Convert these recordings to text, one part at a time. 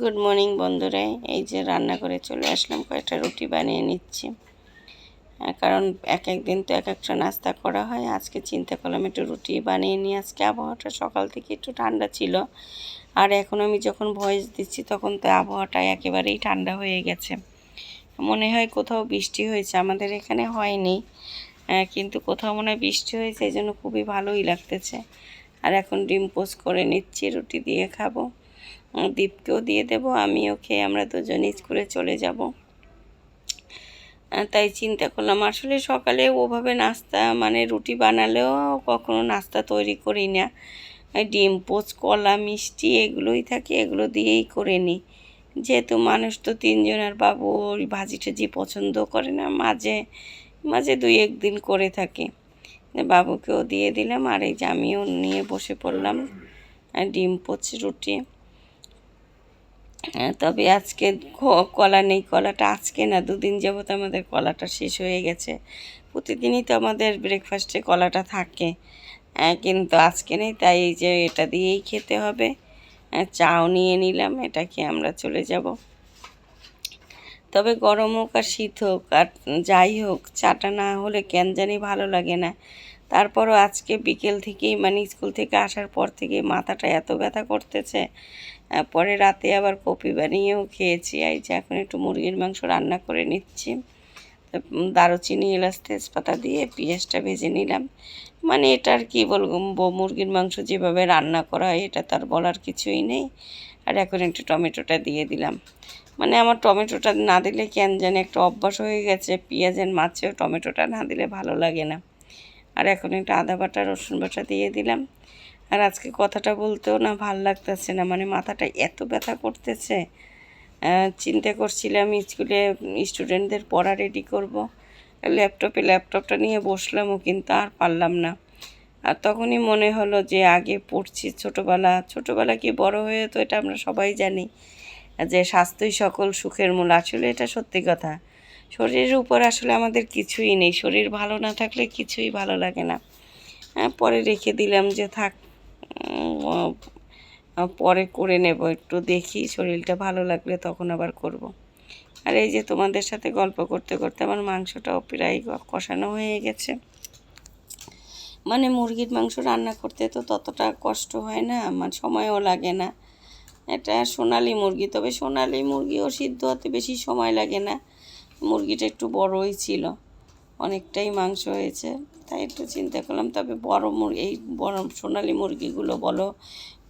Good morning বন্ধুরা। এই যে রান্না করে চলে আসলাম, কয়েকটা রুটি বানিয়ে নিচ্ছি। কারণ এক এক দিন তো এক একটা নাস্তা করা হয়। আজকে চিন্তা করলাম একটু রুটি বানিয়ে নিই। আজকে আবহাওয়াটা সকাল থেকে একটু ঠান্ডা ছিল। আর এখন আমি যখন ভয়েস দিচ্ছি, তখন তো আবহাওয়াটা একেবারেই ঠান্ডা হয়ে গেছে। মনে হয় কোথাও বৃষ্টি হয়েছে। আমাদের এখানে হয়নি। কিন্তু কোথাও মনে হয় বৃষ্টি হয়েছে, এই জন্য খুবই ভালোই লাগতেছে। আর এখন ডিম পোস্ট করে নিচ্ছি, রুটি দিয়ে খাব। দীপকেও দিয়ে দেবো আমিও খেয়ে আমরা দুজন স্কুলে চলে যাব। তাই চিন্তা করলাম আসলে সকালে ওভাবে নাস্তা মানে রুটি বানালেও কখনো নাস্তা তৈরি করি না। ডিম পোচ কলা মিষ্টি এগুলোই থাকে এগুলো দিয়েই করে নিই। যেহেতু মানুষ তো তিনজন আর বাবু ওই ভাজি টাজি পছন্দ করে না মাঝে মাঝে দুই একদিন করে থাকে। বাবুকেও দিয়ে দিলাম আর এই যে আমিও নিয়ে বসে পড়লাম ডিম পোচ রুটি। হ্যাঁ, তবে আজকে কলা নেই কলাটা আজকে না দুদিন যাবত আমাদের কলাটা শেষ হয়ে গেছে। প্রতিদিনই তো আমাদের ব্রেকফাস্টে কলাটা থাকে। হ্যাঁ, কিন্তু আজকে নেই তাই এই যে এটা দিয়েই খেতে হবে। হ্যাঁ, চাও নিয়ে নিলাম এটা খেয়ে আমরা চলে যাব। তবে গরম হোক আর শীত হোক আর যাই হোক চাটা না হলে কেন জানি ভালো লাগে না। তারপরও আজকে বিকেল থেকেই মানে স্কুল থেকে আসার পর থেকে মাথাটা এত ব্যথা করতেছে। পরে রাতে আবার কপি বানিয়েও খেয়েছি। এই যে এখন একটু মুরগির মাংস রান্না করে নিচ্ছি। দারুচিনি, এলাচ, তেজপাতা দিয়ে পেঁয়াজটা ভেজে নিলাম। মানে এটা আর কী বলব মুরগির মাংস যেভাবে রান্না করা হয়, এটা তার বলার কিছুই নেই। আর এখন একটু টমেটোটা দিয়ে দিলাম। মানে আমার টমেটোটা না দিলে কেন জানি একটা অভ্যাস হয়ে গেছে, পেঁয়াজের মাছেও টমেটোটা না দিলে ভালো লাগে না। আর এখন একটু আদা বাটা, রসুন বাটা দিয়ে দিলাম। আর আজকে কথাটা বলতেও না ভালো লাগতেছে না মানে মাথাটা এত ব্যথা করতেছে। চিন্তা করছিলাম স্কুলে স্টুডেন্টদের পড়া রেডি করব। ল্যাপটপে ল্যাপটপটা নিয়ে বসলামও কিন্তু আর পারলাম না। আর তখনই মনে হলো যে আগে পড়ছি ছোটোবেলা। ছোটোবেলা কি বড় হয়ে তো এটা আমরা সবাই জানি যে স্বাস্থ্যই সকল সুখের মূল। আসলে এটা সত্যি কথা। শরীরের উপর আসলে আমাদের কিছুই নেই। শরীর ভালো না থাকলে কিছুই ভালো লাগে না। হ্যাঁ, পরে রেখে দিলাম যে থাক পরে করে নেব। একটু দেখি শরীরটা ভালো লাগলে তখন আবার করব। আর এই যে তোমাদের সাথে গল্প করতে করতে আমার মাংসটাও প্রায় কষানো হয়ে গেছে। মানে মুরগির মাংস রান্না করতে তো ততটা কষ্ট হয় না আমার সময়ও লাগে না। এটা সোনালি মুরগি তবে সোনালি মুরগিও সিদ্ধ হতে বেশি সময় লাগে না। মুরগিটা একটু বড়ই ছিল। অনেকটাই মাংস হয়েছে। তাই একটু চিন্তা করলাম তবে বড় মুরগি এই বড় সোনালি মুরগিগুলো বলো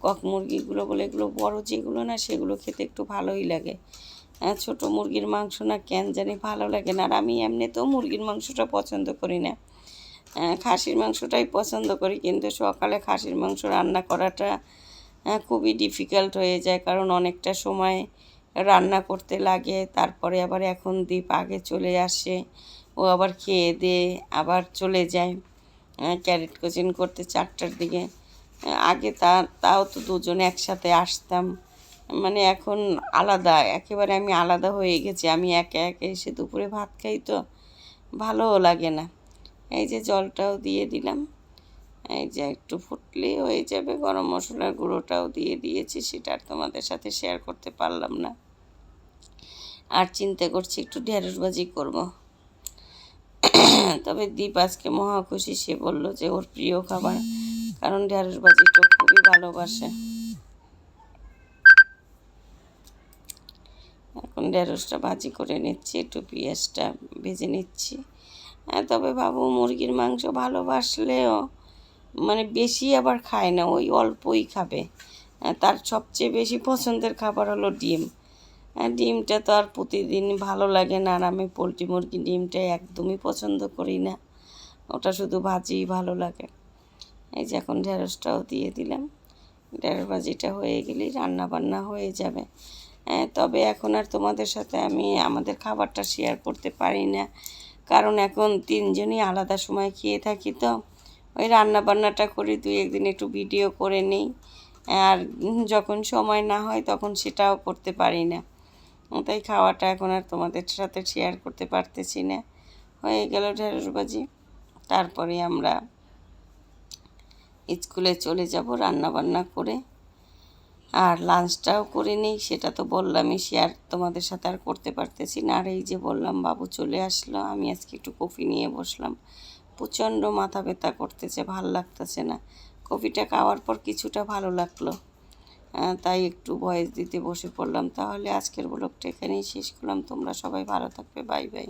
কক মুরগিগুলো বলে এগুলো বড় যেগুলো না সেগুলো খেতে একটু ভালোই লাগে। হ্যাঁ ছোটো মুরগির মাংস না কেন জানি ভালো লাগে না। আর আমি এমনিতেও মুরগির মাংসটা পছন্দ করি না। খাসির মাংসটাই পছন্দ করি কিন্তু সকালে খাসির মাংস রান্না করাটা আহ, খুবই ডিফিকাল্ট হয়ে যায়। কারণ অনেকটা সময় রান্না করতে লাগে, তারপরে আবার এখন দ্বীপ আগে চলে আসে, ও আবার খেয়ে দিয়ে আবার চলে যায় ক্যারেট কোচিং করতে চারটার দিকে। আগে তা, তাও তো দুজন একসাথে আসতাম মানে এখন আলাদা, একেবারে আমি আলাদা হয়ে গেছি, আমি একে একে এসে দুপুরে ভাত খাই তো ভালোও লাগে না। এই যে জলটাও দিয়ে দিলাম। এই যে একটু ফুটলে হয়ে যাবে। গরম মশলার গুঁড়োটাও দিয়ে দিয়েছি সেটা আর তোমাদের সাথে শেয়ার করতে পারলাম না। আর চিন্তা করছি একটু ঢেঁড়স ভাজি করব। তবে দীপ আজকে মহা খুশি সে বলল যে ওর প্রিয় খাবার কারণ ঢেঁড়স ভাজিটা খুবই ভালোবাসে। এখন ঢেঁড়সটা ভাজি করে নিচ্ছি একটু পেঁয়াজটা ভেজে নিচ্ছি। হ্যাঁ, তবে বাবু মুরগির মাংস ভালোবাসলেও মানে বেশি আবার খায় না, ওই অল্পই খাবে। তার সবচেয়ে বেশি পছন্দের খাবার হলো ডিম। ডিমটা তো আর প্রতিদিন ভালো লাগে না, আর আমি পোলট্রি মুরগি ডিমটা একদমই পছন্দ করি না। ওটা শুধু ভাজিই ভালো লাগে। এই যে এখন ঢেঁড়সটাও দিয়ে দিলাম। ঢেঁড়স ভাজিটা হয়ে গেলেই রান্না বান্না হয়ে যাবে। তবে এখন আর তোমাদের সাথে আমি আমাদের খাবারটা শেয়ার করতে পারি না। কারণ এখন তিনজনই আলাদা সময় খেয়ে থাকি তো। ওই রান্না বান্নাটা করি, দুই একদিন একটু ভিডিও করে নিই। আর যখন সময় না হয় তখন সেটাও করতে পারি না। তাই খাওয়াটা এখন আর তোমাদের সাথে শেয়ার করতে পারতেছি না। হয়ে গেল ঢেঁড়সবাজি তারপরে আমরা স্কুলে চলে যাব রান্না বান্না করে। আর লাঞ্চটাও করে নিই, সেটা তো বললামই শেয়ার তোমাদের সাথে আর করতে পারতেছি না। আর এই যে বললাম, বাবু চলে আসলো, আমি আজকে একটু কফি নিয়ে বসলাম। প্রচণ্ড মাথা ব্যথা করতেছে, ভালো লাগতেছে না। কফিটা খাওয়ার পর কিছুটা ভালো লাগল। তাই একটু ভয়েস দিতে বসে পড়লাম। তাহলে আজকের ব্লগটা এখানেই শেষ করলাম। তোমরা সবাই ভালো থাকবে। Bye bye.